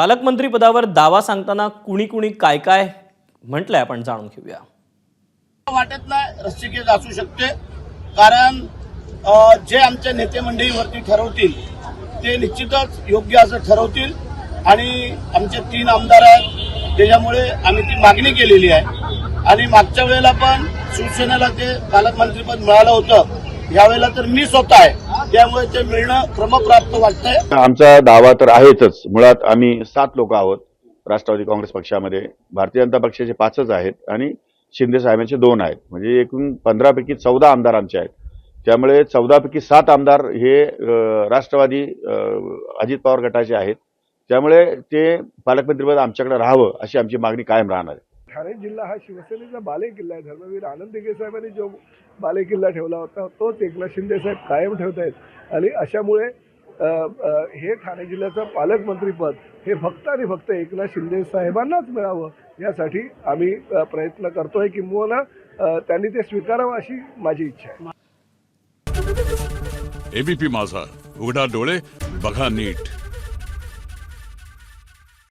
पालकमंत्रीपदावर दावा सांगताना कुणी कुणी काय काय म्हटलंय आपण जाणून घेऊया. वाटत नाही रस्तिकेत असू शकते. कारण जे आमच्या नेते मंडळीवरती ठरवतील ते निश्चितच योग्य असं ठरवतील. आणि आमचे तीन आमदार आहेत त्याच्यामुळे आम्ही ती मागणी केलेली आहे. आणि मागच्या वेळेला पण शिवसेनेला ते पालकमंत्रीपद मिळालं होतं. यावेळेला तर मी स्वतः आहे. त्यामुळे ते मिळणं क्रमप्राप्त वाटतंय. आमचा दावा तर आहेतच. मुळात आम्ही सात लोक आहोत राष्ट्रवादी काँग्रेस पक्षामध्ये. भारतीय जनता पक्षाचे पाचच आहेत आणि शिंदे साहेबांचे दोन आहेत. म्हणजे एकूण पंधरापैकी चौदा आमदार आमचे आहेत. त्यामुळे चौदापैकी सात आमदार हे राष्ट्रवादी अजित पवार गटाचे आहेत. त्यामुळे ते पालकमंत्रीपद आमच्याकडे राहावं अशी आमची मागणी कायम राहणार आहे. ठाणे जिल्हा हा शिवसेनेचा बालेकिल्ला आहे. धर्मवीर आनंद साहेबांनी जो बालेकिल्ला ठेवला होता तोच एकनाथ शिंदे साहेब कायम ठेवत आहेत. आणि अशामुळे हे ठाणे जिल्ह्याचं पालकमंत्रीपद हे फक्त आणि फक्त एकनाथ शिंदे साहेबांनाच मिळावं यासाठी आम्ही प्रयत्न करतोय किंबहुना त्यांनी ते स्वीकारावं अशी माझी इच्छा आहे. एबीपी माझा उघडा डोळे बघा नीट.